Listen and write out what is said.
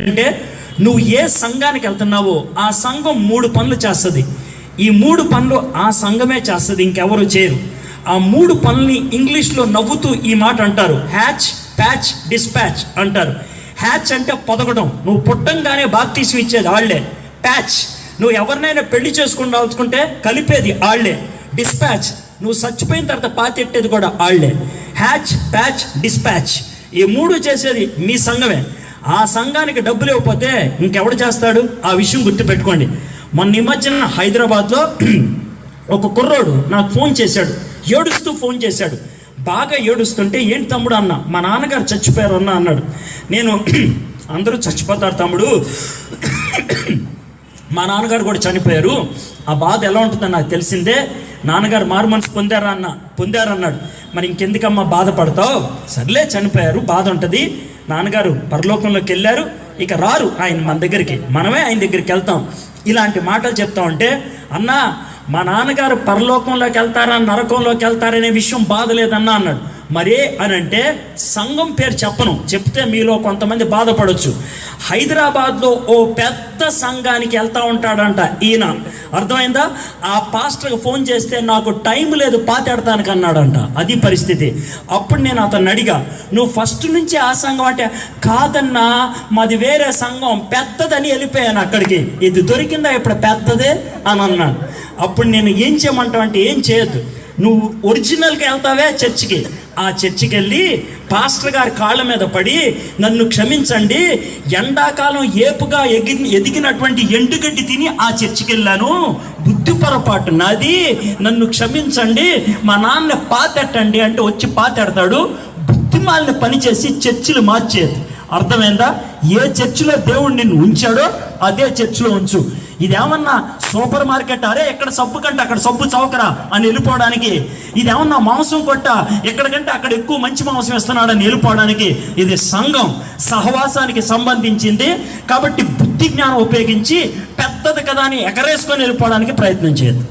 అంటే నువ్వు ఏ సంఘానికి వెళ్తున్నావో ఆ సంఘం మూడు పనులు చేస్తుంది. ఈ మూడు పనులు ఆ సంఘమే చేస్తుంది ఇంకెవరు చేయరు. ఆ మూడు పనుల్ని ఇంగ్లీష్లో నవ్వుతూ ఈ మాట అంటారు. హ్యాచ్ ప్యాచ్ డిస్పాచ్ అంటారు. హ్యాచ్ అంటే పొదగడం. నువ్వు పుట్టంగానే బాప్తీసం ఇచ్చేది ఆళ్ళే. ప్యాచ్ నువ్వు ఎవరినైనా పెళ్ళి చేసుకుని రాల్చుకుంటే కలిపేది ఆళ్ళే. డిస్పాచ్ నువ్వు చచ్చిపోయిన తర్వాత పాతెట్టేది కూడా ఆళ్ళే. Hatch patch dispatch. ఈ మూడు చేసేది మీ సంఘమే. ఆ సంఘానికి డబ్బులు ఇవ్వకపోతే ఇంకెవడు చేస్తాడు? ఆ విషయం గుర్తుపెట్టుకోండి. మొన్న ఈ మధ్యన హైదరాబాద్లో ఒక కుర్రోడు నాకు ఫోన్ చేశాడు. ఏడుస్తూ ఫోన్ చేశాడు. బాగా ఏడుస్తుంటే ఏంటి తమ్ముడు అన్న? మా నాన్నగారు చచ్చిపోయారు అన్న? అన్నాడు. నేను అందరూ చచ్చిపోతారు తమ్ముడు. మా నాన్నగారు కూడా చనిపోయారు. ఆ బాధ ఎలా ఉంటుందో నాకు తెలిసిందే. నాన్నగారు మారు మనసు పొందారా అన్న? పొందారు అన్నాడు మరి ఇంకెందుకమ్మా బాధపడతావు? సర్లే చనిపోయారు. బాధ ఉంటుంది. నాన్నగారు పరలోకంలోకి వెళ్ళారు. ఇక రారు ఆయన మన దగ్గరికి. మనమే ఆయన దగ్గరికి వెళ్తాం. ఇలాంటి మాటలు చెప్తా ఉంటే అన్నా మా నాన్నగారు పరలోకంలోకి వెళ్తారా నరకంలోకి వెళ్తారనే విషయం బాధ లేదన్నా అన్నాడు. మరే అని అంటే సంఘం పేరు చెప్పను. చెప్తే మీలో కొంతమంది బాధపడొచ్చు. హైదరాబాద్లో ఓ పెద్ద సంఘానికి వెళ్తా ఉంటాడంట ఈయన. అర్థమైందా? ఆ పాస్టర్కి ఫోన్ చేస్తే నాకు టైం లేదు పాతెడతానికి అన్నాడంట. అది పరిస్థితి. అప్పుడు నేను అతను అడిగా నువ్వు ఫస్ట్ నుంచి ఆ సంఘం అంటే కాదన్నా మాది వేరే సంఘం పెద్దదని వెళ్ళిపోయాను అక్కడికి. ఇది దొరికిందా ఇప్పుడు పెద్దదే? అని అన్నాడు అప్పుడు నేను ఏం చేయమంటావు అంటే ఏం చేయొద్దు. నువ్వు ఒరిజినల్గా వెళ్తావే చర్చికి. ఆ చర్చికి వెళ్ళి పాస్టర్ గారి కాళ్ళ మీద పడి నన్ను క్షమించండి ఎండాకాలం ఏపుగా ఎగి ఎదిగినటువంటి ఎండుగడ్డి తిని ఆ చర్చికి వెళ్ళాను బుద్ధి పొరపాటు నాది. నన్ను క్షమించండి మా నాన్న పాతెట్టండి అంటే వచ్చి పాతెడతాడు. బుద్ధిమాలని పనిచేసి చర్చిలు మార్చేది. అర్థమైందా? ఏ చర్చిలో దేవుడు నిన్ను ఉంచాడో అదే చర్చిలో ఉంచు. ఇదేమన్నా సూపర్ మార్కెట్ అరే ఎక్కడ సబ్బు కంటే అక్కడ సబ్బు చౌకరా అని వెళ్ళిపోవడానికి? ఇదేమన్నా మాంసం కొట్ట ఎక్కడికంటే అక్కడ ఎక్కువ మంచి మాంసం ఇస్తున్నాడని వెళ్ళిపోవడానికి? ఇది సంఘం సహవాసానికి సంబంధించింది. కాబట్టి బుద్ధి జ్ఞానం ఉపయోగించి పెద్దది కదా అని ఎగరేసుకొని వెళ్ళిపోవడానికి ప్రయత్నం చేయదు